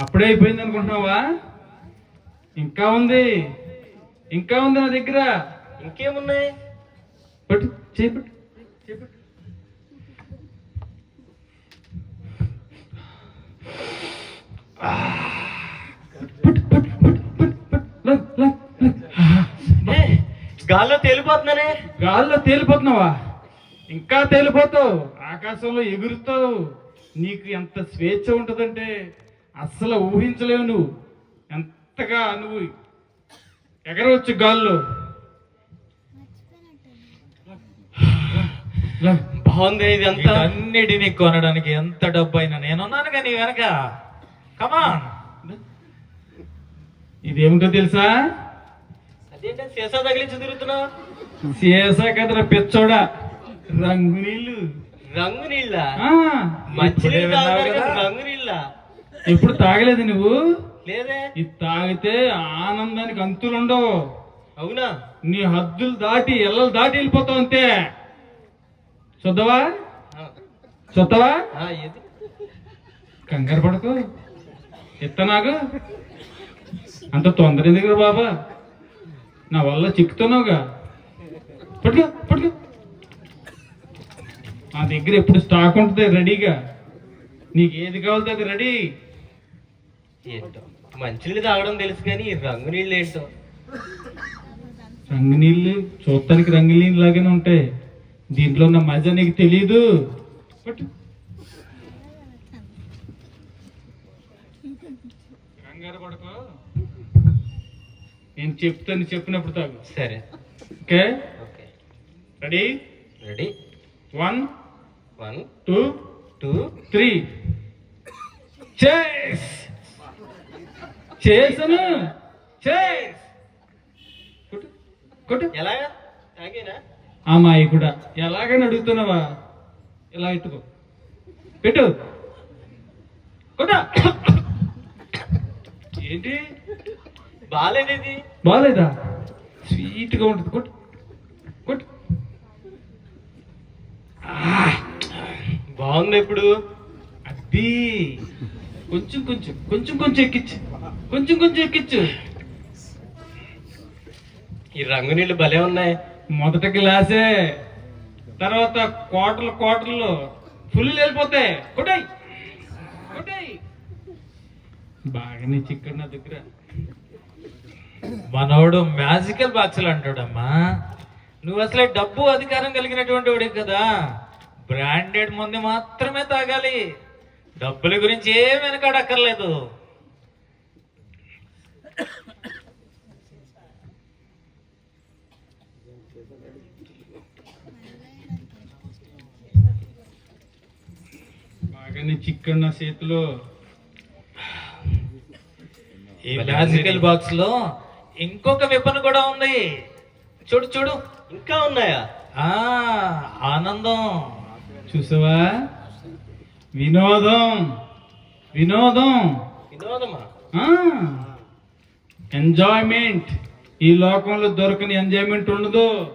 అప్పుడే అయిపోయింది అనుకుంటున్నావా? ఇంకా ఉంది. ఇంకా ఉంది నా దగ్గర. ఇంకేమున్నాయి? పట్టు చేపట్టు గాల్లో తేలిపోతున్నానే? గాల్లో తేలిపోతున్నావా? ఇంకా తేలిపోతావు ఆకాశంలో ఎగురుతావు. నీకు ఎంత స్వేచ్ఛ ఉంటుందంటే అస్సలు ఊహించలేవు నువ్వు. ఎంతగా నువ్వు ఎగరవచ్చు గాల్లో. బాగుంది ఇది అంతా అన్నిటిని కొనడానికి ఎంత డబ్బు అయినా నేనున్నాను కానీ వెనక. కమాన్ ఇదేమిటో తెలుసా? అదేంటే సీసా తగిలించి తిరుగుతున్నావు. సీసా కదరా పెచ్చోడా? రంగు నీళ్ళు. రంగు నీళ్ళ? తాగుతారు కదా? రంగు నీళ్ళ? ఎప్పుడు తాగలేదు నువ్వు? లేదే. ఇది తాగితే ఆనందానికి అంతులుండవు అవునా? నీ హద్దులు దాటి ఎల్లలు దాటి వెళ్ళిపోతావు అంతే. చూద్దావా? ఆ, చూద్దావా? ఆ, ఏది? కంగారు పడకు. ఎత్తనాగు అంత తొందర ఎందుకు బాబా? నా వల్ల చిక్కుతున్నావుగా. పట్టుకో పట్టుకో. నా దగ్గర ఎప్పుడు స్టాక్ ఉంటుంది రెడీగా? నీకు ఏది కావాలో అది రెడీ. ఏంటో? మంచి నీళ్ళు తాగడం తెలుసు కానీ రంగు నీళ్ళు ఏంటో? రంగు నీళ్ళు చూడటానికి రంగు నీళ్ళు లాగానే ఉంటాయి. దీంట్లో ఉన్న మజా నీకు తెలీదు. కంగారు పడకు. నేను చెప్తాను చెప్పినప్పుడు తాగు. సరే. Okay okay. Ready ready one one two two three. చేస్. చేసను. చేస్. కొట్టు కొట్టు. ఎలాగా? తాగేనా? ఆ మాయి కూడా. ఎలాగని అడుగుతున్నావా ఇలా ఎట్టుకో పెట్టు. కొట్ట. ఏంటి? బాగాలేదు ఇది బాగాలేదా? స్వీట్గా ఉంటుంది. కొట్టు. బాగుంది ఇప్పుడు? అది కొంచెం కొంచెం కొంచెం కొంచెం ఎక్కించు. కొంచెం కొంచెం ఎక్కించు. ఈ రంగు నీళ్ళు భలే ఉన్నాయి. మొదట గ్లాసే. తర్వాత క్వార్టర్లు క్వార్టర్లు. ఫుల్ వెళ్ళిపోతాయి. కొట్టాయి. కొట్టాయి. బాగానే చిక్కడు నా దగ్గర. మనోడు మ్యాజికల్ బాక్సులు అంటాడమ్మా. నువ్వు అసలే డబ్బు అధికారం కలిగినటువంటి వాడే కదా. బ్రాండెడ్ మంది మాత్రమే తాగాలి. డబ్బుల గురించి ఏం వెనకాడక్కర్లేదు. బాగానే చిక్కడు నా చేతిలో. ఈ మ్యాజికల్ బాక్స్లో ఇంకొక వెపన్ కూడా ఉంది. చూడు చూడు. ఇంకా ఉన్నాయా? ఆ ఆనందం. చూసావా? వినోదం. వినోదం. ఎంజాయ్మెంట్ ఈ లోకంలో దొరకని ఎంజాయ్మెంట్ ఉండదు.